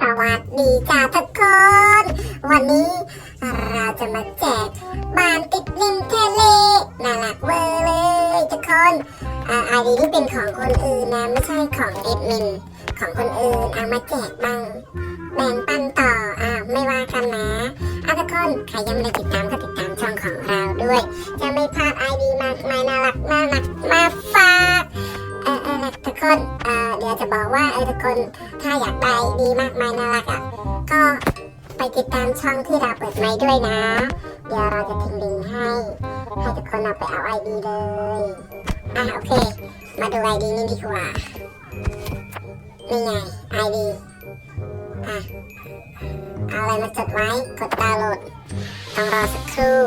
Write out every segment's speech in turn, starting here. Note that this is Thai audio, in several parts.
สวัสดีจ้าทุกคน วันนี้เราจะมาแจกบ้านติดริมทะเลน่ารักเวอร์เลยทุกคนอ่าไอดีที่เป็นของคนอื่นนะไม่ใช่ของเอ็ดมินของคนอื่นเอามาแจกบ้างแบ่งปันต่ออ่าไม่ว่ากันนะอะทุกคนใครยังไม่ได้ติดตามก็ติดตามช่องของเราด้วย จะไม่พลาดไอดีมากมายน่ารักน่ารักมาฝากเออเออทุกคนเออ เดี๋ยวจะบอกว่าเออทุกคนถ้าอยากได้ดีมากมายน่ารักอะก็ไปติดตามช่องที่เราเปิดไม้ด้วยนะ เดี๋ยวเราจะทิ้งลิงก์ให้ ให้ทุกคนเอาไปเอาไอดีเลยอะโอเค มาดูไอดีนี่ดีกว่านี่ไงไอดีอะเอาอะไรมาจดไว้กดดาวน์โหลดต้องรอสักครู่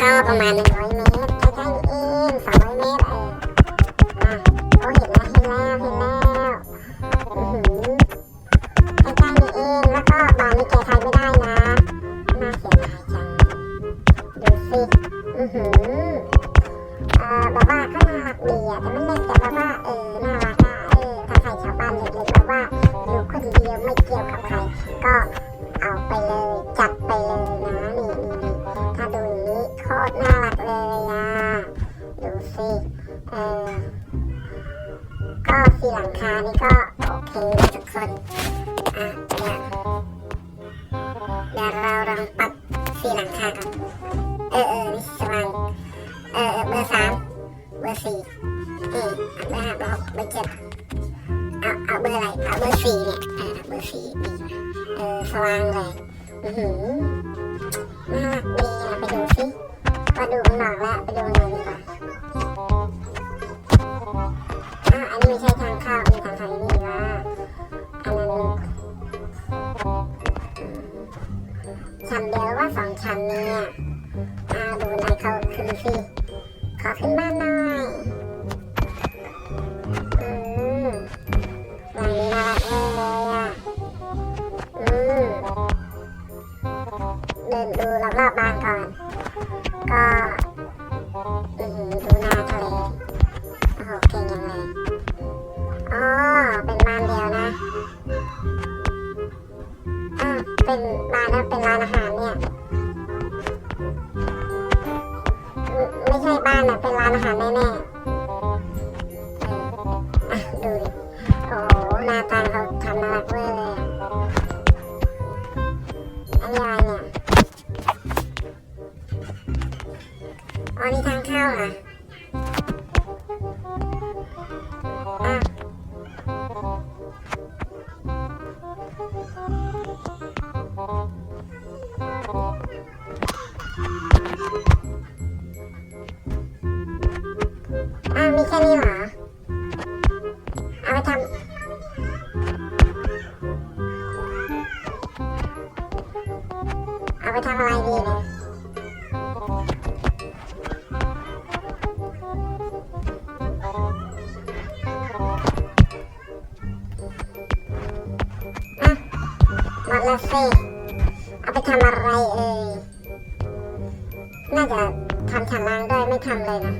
ก็ประมาณ100เมตรใกล้ๆนี่เอง ก็เอาไปเลยจัดไปเลยนะนี่นี่นี่ถ้าดูอย่างนี้โคตรน่ารักเลยอะดูสิเออก็สีหลังคานี่ก็โอเคนะทุกคนอะเดี๋ยวเดี๋ยวเราลองปรับสีหลังคาก่อนเออเออนี่สว่างเออเออเบอร์สามเบอร์สี่เออเบอร์ห้าเบอร์หกเบอร์เจ็ดเอาเอาเบอร์อะไรเอาเบอร์สี่เนี่ยเออเบอร์สี่ดีว่ะ ออสว่างเลยอือหือน่ารักดีอะไปดูสิมาดูข้างนอกแล้วไปดูข้างในดีกว่าอะอันนี้ไม่ใช่ทางเข้ามีทางเข้าอยู่นี่ รอบบ้านก่อน ก็อือหือดูหน้าทะเลโอ้โหเก่งยังไงอ๋อเป็นบ้านเดียวนะอ่าเป็นบ้านนะเป็นร้านอาหารเนี่ยไม่ไม่ใช่บ้านนะเป็นร้านอาหารแน่ๆ ไปทำอะไรดีเนี่ยหมดแล้วสิเอาไปทำอะไรเอ่ยน่าจะทำชั้นล่างด้วยไม่ทำเลยนะ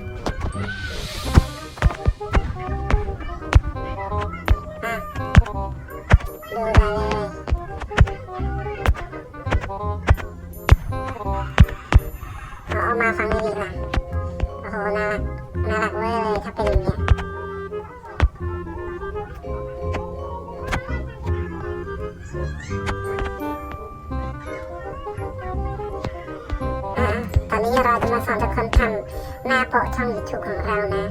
อะดูได้เลยเอาเอ ฟังดีๆก่อนโอ้โห น่ารัก น่ารักเว้ยเลยถ้าเป็นอย่างเงี้ยอะตอนนี้เราจะมาสอนทุกคนทำหน้าโปะช่อง YouTube ของเรานะ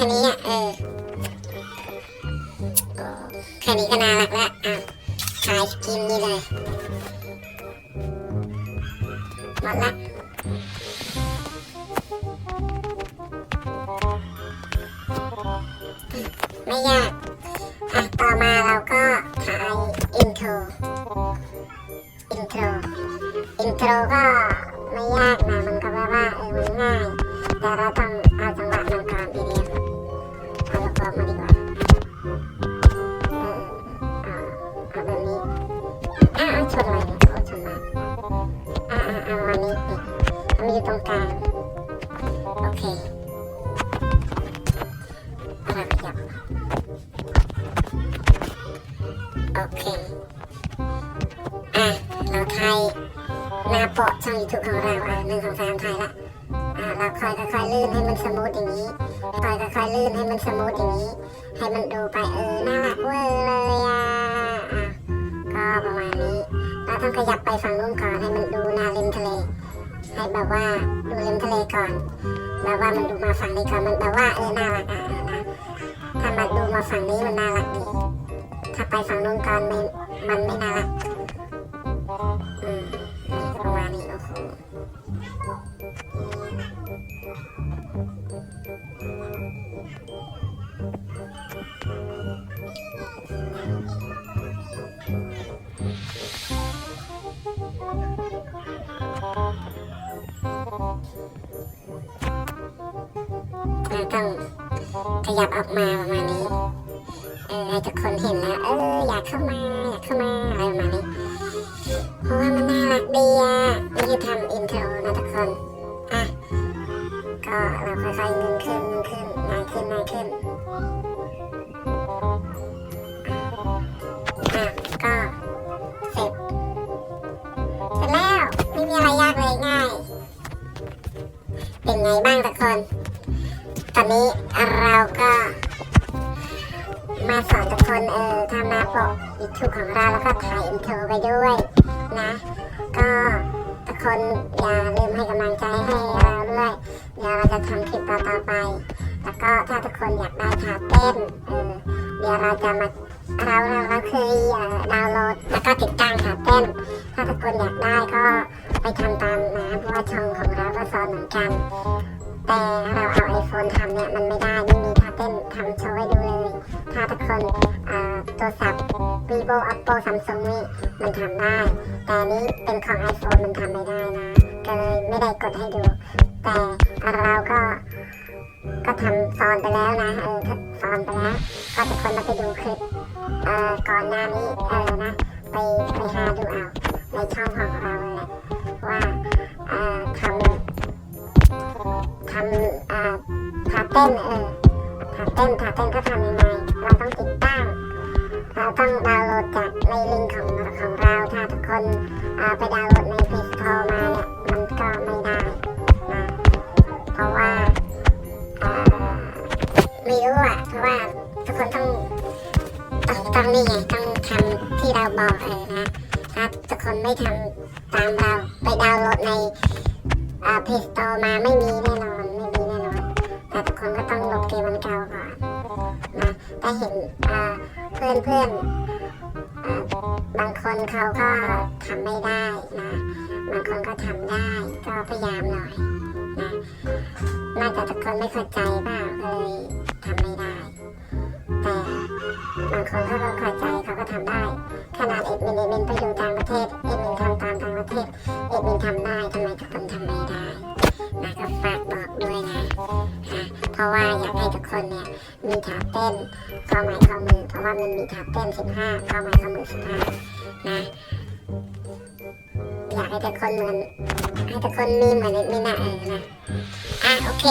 ค่นี้อะ เออโอเคค่นี้ก็น่ารักละอะขายสกินนี่เลยหมดละไม่ยาก อะ ต่อมาเรา ช่องยูทูบของเราอะหนึ่งสองสามไทยละอะเราค่อยค่อยๆลื่นให้มันสมูทอย่างนี้ค่อยค่อยๆลื่นให้มันสมูทอย่างนี้ ให้มันดูไปเออน่ารักเวอร์เลยอะอะก็ประมาณนี้เราต้องขยับไปฝั่งนู้นก่อนให้มันดูน้าริมทะเลให้แบบว่าดูริมทะเลก่อนแบบว่ามันดูมาฝั่งนี้ก่อนมันแบบว่าเออน่ารักอะนะถ้ามันดูมาฝั่งนี้มันน่ารักดีถ้าไปฝั่งนู้นก่อนมันมันไม่น่ารัก เราต้องขยับออกมาประมาณนี้ เออให้ทุกคนเห็นแล้ว เอออยากเข้ามา อยากเข้ามาอะไรประมาณนี้ เพราะว่ามันน่ารักดีอะนี่คือทำอินโทรนะทุกคน ก็เราค่อยๆเงินขึ้นเงินขึ้นนายขึ้นนายขึ้นอะก็เสร็จเสร็จแล้วไม่มีอะไรยากเลยง่าย เป็นไงบ้างทุกคน ตอนนี้เราก็มาสอนทุกคนเออทำหน้าปกยูทูบของเราแล้วก็ถ่ายอินโทรไปด้วยนะ ก็ทุกคนอย่าลืมให้กำลังใจให้เราด้วยเดี๋ย จะทำคลิปต่อๆไป แล้วก็ถ้าทุกคนอยากได้ท่าเต้นเออเดี๋ยวเราจะมาเราเราเราเคยดาวน์โหลดแล้วก็ติดตั้งท่าเต้น ถ้าทุกคนอยากได้ก็ไปทำตามนะเพราะว่าช่องของเราก็สอนเหมือนกัน แต่เราเอาไอโฟนทำเนี่ยมันไม่ได้ไม่มีท่าเต้นทำโชว์ให้ดูเลย ถ้าทุกคนโทรศัพท์ vivo oppo samsung นี่มันทำได้ แต่นนี้เป็นของ iphone มันทำไม่ได้นะ ก็เลยไม่ได้กดให้ดู แต่เราก็ก็ทำสอนไปแล้วนะเออสอนไปแล้ว ก็ทุกคนมาไปดูคลิปเอ่อก่อนหน้านี้เออนะไปไปหาดูเอาในช่องของเราเลยแหละว่าเอ่อทำทำอ่าท่าเต้นเออท่าเต้นท่าเต้นก็ทำยังไงเราต้องติดตั้งเราต้องดาวน์โหลดจากในลิงก์ของของเราถ้าทุกคนเอ่าไปดาวน์โหลดใน Play Store มาเนี่ย รู้อะเพราะว่าทุกคนต้องต้องต้องนี่ไงต้องทำที่เราบอกเออนะถ้าทุกคนไม่ทำตามเราไปดาวน์โหลดในอ่าเพจต่อมาไม่มีแน่นอนไม่มีแน่นอนแต่ทุกคนก็ต้องลบเกมมันเก่าก่อนนะแต่เห็นอ่าเพื่อนเพื่อนอ่าบางคนเขาก็ทำไม่ได้นะบางคนก็ทำได้ก็พยายามหน่อยนะ น่าจะทุกคนไม่เข้าใจว่ากเลยทำไม่ได้ แต่บางคนเขาก็เข้าใจเขาก็ทำได้ ขนาดเอ็ดมินเอ็ดมินไปอยู่ต่างประเทศเอ็ดมินทำตามต่างประเทศเอ็ดมินทำได้ทำไมทุกคนทำไม่ได้นะก็ฝากบอกด้วยนะะเพราะว่าอยากให้ทุกคนเนี่ยมีท่าเต้นข้อไม้ข้อมือเพราะว่ามันมีท่าเต้น 15ข้อไม้ข้อมือ15นะอยากให้ทุกคนเหมือนให้ทุกคนมีเหมือนเอ็ดมินนะเออนะ อะโอเค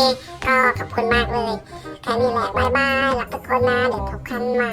ก็ขอบคุณมากเลยแค่นี้แหละบายบายรักทุกคนนะ เดี๋ยวพบกันใหม่